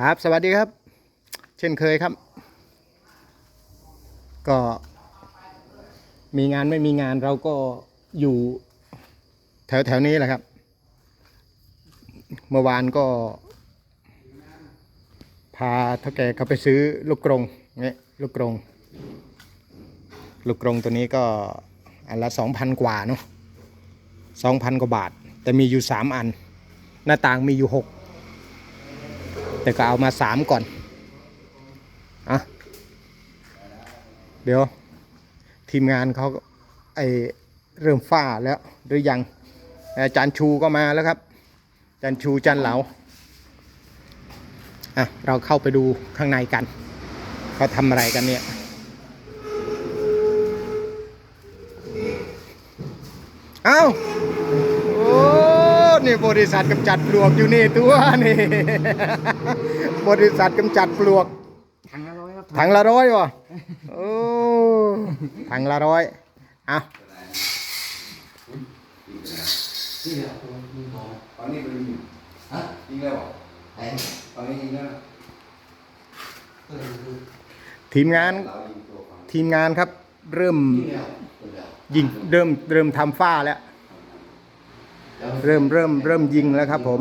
ครับสวัสดีครับ เช่นเคยครับ ก็มีงานไม่มีงานเราก็อยู่แถวแถวนี้แหละครับ เมื่อวานก็ พาเท่าแก่เขาไปซื้อลูกกรงเนี่ยลูกกรง ลูกกรงตัวนี้ก็อันละสองพันกว่าเนาะสองพันกว่าบาท แต่มีอยู่สามอัน หน้าต่างมีอยู่หก แต่ก็เอามาสามก่อนอะเดี๋ยว ทีมงานเขาไอเริ่มฝ้าแล้วหรือยังอาจารย์ชูก็มาแล้วครับอาจารย์ชูจารย์เหลาอะเราเข้าไปดูข้างในกันเขาทำอะไรกันเนี่ยเอ้าโอ้ นี่บริษัทกำจัดปลวกอยู่นี่ตัวนี่ บริษัทกำจัดปลวกถังละร้อยครับถังละร้อยวะโอ้ถังละร้อยอะนี่แหละตัวมีบอลตอนนี้เป็นฮะยิงแล้วเหรอไอ้ตอนนี้ยิงแล้วเออคือทีมงานเรายิงตัวฝั่งทีมงานครับ เริ่มนี่แล้วตัวแล้วยิงเริ่มเริ่มทำฝ้าแล้วแล้ว เริ่มเริ่มเริ่มยิงแล้วครับ ผม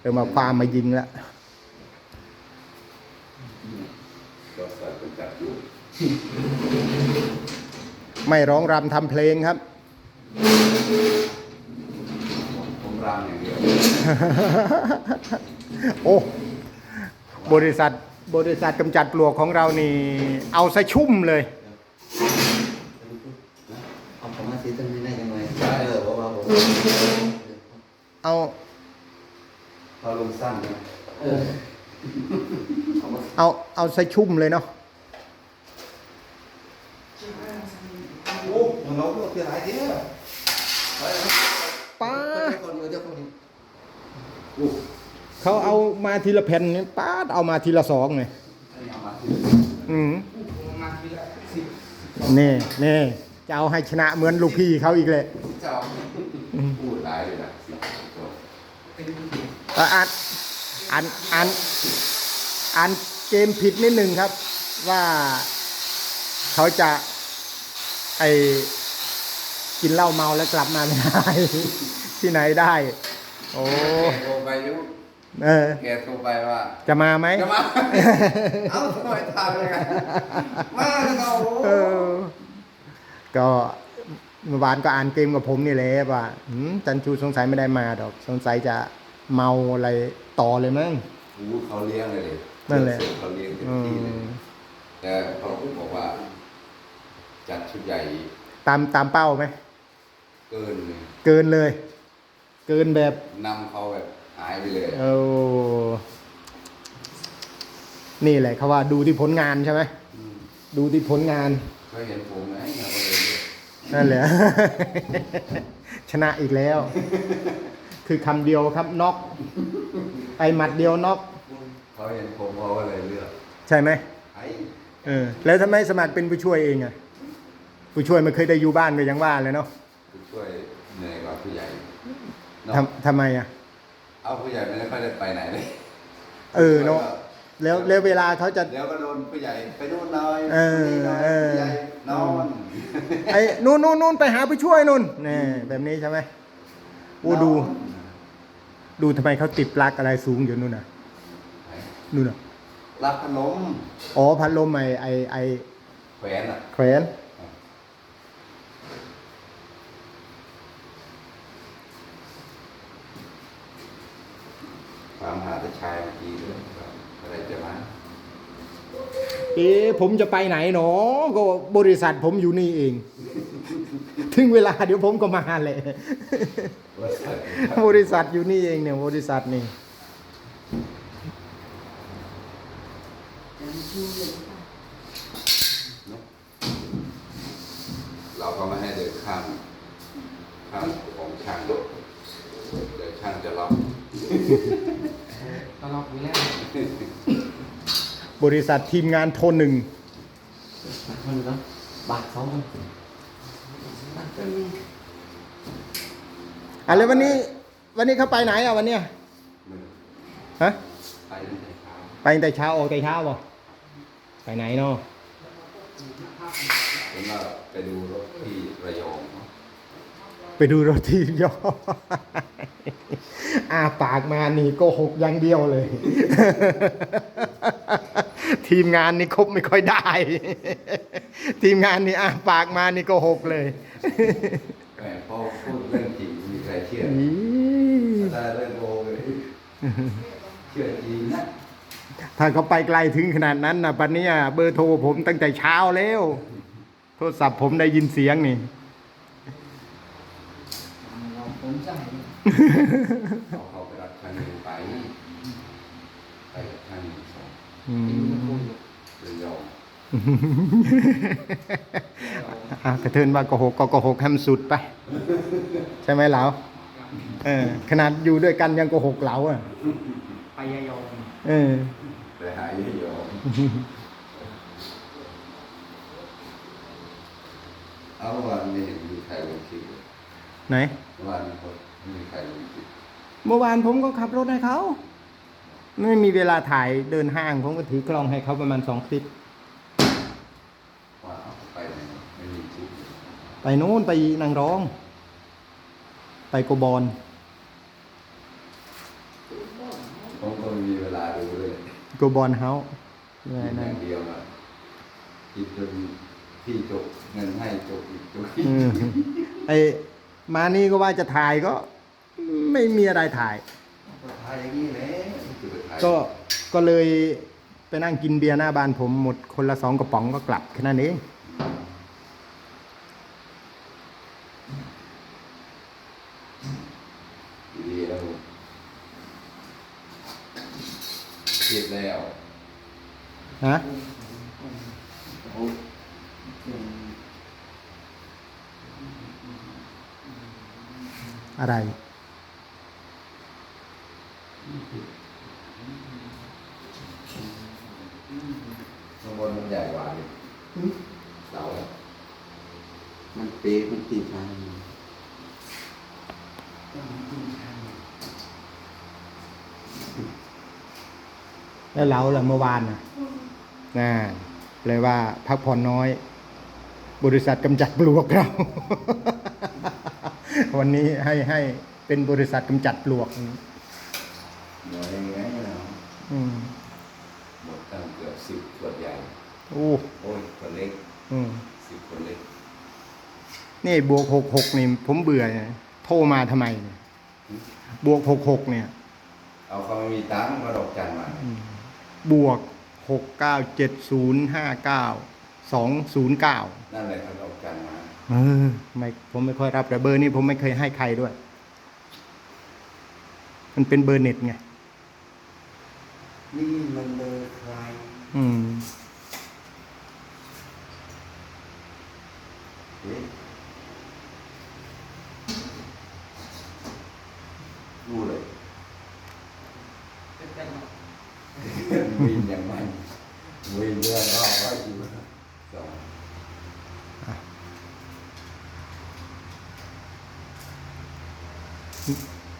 เริ่มเอาฟาร์มมายิงแล้วก็ใส่เป็นจับอยู่ไม่ร้องรำทำเพลงครับผมรามอย่างเดียวโอ้บริษัทบริษัทกำจัดปลวกของเรานี่ เอาซะชุ่มเลย เอาผมมาซื้อต้นนี้ได้ยังไงเออเพราะว่าผม เอาพอลงสั้นนะเออเอามาเอาเอาซะชุ่มเลยเนาะโอ้ของเราก็คือหลายทีแล้วป้าเดี๋ยวก่อนเดี๋ยวก่อนอู้เขาเอามาทีละแผ่นนี่ป้าดเอามาทีละสองเลยอันนี้เอามาที่อืมมาทีละสิบนี่นี่จะเอาให้ชนะเหมือนลูกพี่เขาอีกเลย เจ้าพูดหลายเลยนะสิบตัวเป็นเอ่ออ่านอ่านอ่านอ่านเกมผิดนิดหนึ่งครับ ว่าเขาจะไอกินเหล้าเมาแล้วกลับมาไม่ได้ ที่ไหนได้ โอ้แกโทรไปยุเออแกโทรไปว่า จะมาไหมจะมา เอ้าทำไมทำยังไงมาแล้วก็โอ้เออก็ เมื่อวานก็อ่านเกมกับผมนี่แหละว่าหืมจันชูสงสัยไม่ได้มาดอก สงสัยจะเมาอะไรต่อเลยมั้งโหเขาเลี้ยงเลยดินั่นแหละเขาเลี้ยงเต็มอืที่เลยมแต่พอผมบอกว่า จัดชุดใหญ่ ตามตามเป้าไหมเกินเลยเกินเลย เกินแบบนำเขาแบบหายไปเลยโอ้นี่แหละเขาว่าดูที่ผลงานใช่ไหมมดูที่ผลงานเขาเห็นผมไหม นั่นแหละ ชนะอีกแล้ว คือคำเดียวครับน็อกไปหมัดเดียวน็อกเขาเห็นผมเขาก็เลยเลือกใช่ไหมไอ้เออ แล้วทำไมสมัครเป็นผู้ช่วยเองอะผู้ช่วยมันเคยได้อยู่บ้านก็ยังว่าเลยเนาะผู้ช่วยเหนื่อยกว่าผู้ใหญ่เนาะทำทำไมอะเอาผู้ใหญ่ไม่ได้ค่อยได้ไปไหนเลย เออเนาะแล้วแล้วเวลาเขาจะเดี๋ยวก็โดนผู้ใหญ่ไปนู่นหน่อยเออนี่หน่อยเออผู้ใหญ่ นอนไอ้นู่นนู่นนู่นไปหาผู้ช่วยนู่นนี่แบบนี้ใช่ไหมโอ้ดู ดูทำไมเขาติดปลั๊กอะไรสูงอยู่นู่นน่ะนู่นน่ะรับขนมอ๋อพัดลมไอไอไอแขวนอะแขวนถามหาแต่ชายเมื่อกี้ด้วยครับอะไรจะมา เอ๊ะผมจะไปไหนหนอ ก็บริษัทผมอยู่นี่เอง ถึงเวลาเดี๋ยวผมก็มาแหละว่าใส่บริษัทอยู่นี่เองเนี่ย บริษัทนี่เราก็ไม่ให้เดินข้ามข้ามของช่างเดี๋ยวช่างจะล็อกก็ล็อกไว้แล้ว บริษัททีมงานโทรหนึ่งมันก็บาทสองพันอะแล้ววันนี้ วันนี้เขาไปไหนอะวันเนี้ยมือฮะไปตั้งแต่เช้าไปตั้งแต่เช้าออกแต่เช้าบ่ไปไหนเนาะผมว่าไปดูรถที่ระยองเนาะไปดูรถที่ยออาปากมานี่โก็หกอย่างเดียวเลย ทีมงานนี่คบไม่ค่อยได้ ทีมงานนี่อาปากมานี่โก็หกเลยแหมพอพูดเรื่องจริงไม่มีใครเชื่ออีถ้าเรื่องโกงเลยเชื่อจริงนะถ้าเขาไปไกลถึงขนาดนั้นนะปันนี้เบอร์โทรผมตั้งแต่เช้าแล้ว โทรศัพท์ผมได้ยินเสียงนี่ เราผมใส่เอาเขาไปรับคันหนึ่งไป ไปกับคันหนึ่งสอง อืมระยอง อะกระเทินว่าโกหกก็โกหกให้มันสุดไป ใช่ไหมเหลาเออขนาดอยู่ด้วยกันยังโกหกเหลาอะไปยายองเออไปหายระยองเอาวันไม่เห็นมีใครลงคลิปเลยไหนวันคนไม่มีใครลงคลิปเมื่อวานผมก็ขับรถให้เขา ไม่มีเวลาถ่ายเดินห้างผมก็ถือกล้องให้เขาประมาณสองคลิป ว่าเอาไปไหนไม่มีคลิปเลย ไปโน้นไปนางร้อง ไปโกบอลผมก็ไม่มีเวลาดูเลยโกบอลเฮาส์ออะไรนั่ย่านงเดียวอะคิดจนพี่จบเงินให้จบอีกจบอีกอืมไอมานี่ก็ว่าจะถ่ายก็ไม่มีอะไรถ่าย ก็ทายอย่างนี้แหละคือไปถ่ายก็ก็เลยไปนั่งกินเบียร์หน้าบ้านผมหมดคนละสองกระป๋องก็กลับแค่นั้นเอง ดีๆแล้ว เก็บแล้วฮะโอ้อะไร ข้างบนมันใหญ่กว่าดิเสาอะมันเปย์มันตีทา แล้วเราล่ะเมื่อวานน่ะน่าเลยว่า พักผ่อนน้อย บริษัทกำจัดปลวกเรา วันนี้ให้ให้เป็นบริษัทกำจัดปลวกเดี๋ยวยังไงเนาะอืมหมดตั้งเกือบสิบขวดใหญ่โอ้โอ้ยขวดเล็กอืมสิบขวดเล็ก นี่บวกหกหกนี่ผมเบื่อเนี่ยโทรมาทำไมเนี่ยบวกหกหกเนี่ย เอาเขาไม่มีตังค์มาดอกจันมา บวกหกเก้าเจ็ดศูนย์ห้าเก้าสองศูนย์เก้านั่นแหละเขาดอกจันมาเออไม่ผมไม่ค่อยรับแต่เบอร์นี้ผมไม่เคยให้ใครด้วย มันเป็นเบอร์เน็ตไง นี่มันเลยใคร อืม เอ๊ะรู้เลย วินอย่างมันวินเรื่องรอบว่าอยู่สอง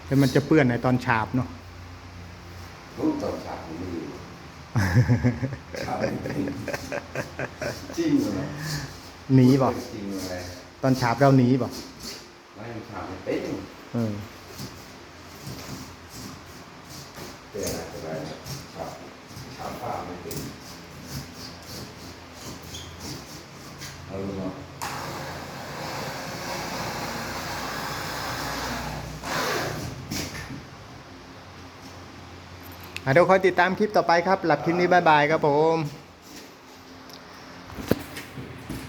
แต่มันจะเปื้อนในตอนฉาบเนาะรู้ตอนฉากผมไม่อยู่ฉากไม่เป็นจริงเหรอหนีบ่จริงอะไรตอนฉาบเราหนีบ่ไม่ฉากไม่เป็นเออเป็นอะไรเป็นอะไรฉากฉากผ้าไม่เป็น เอาลูกเนาะอะเดี๋ยวคอยติดตามคลิปต่อไปครับ หลับคลิปนี้บายบายครับผม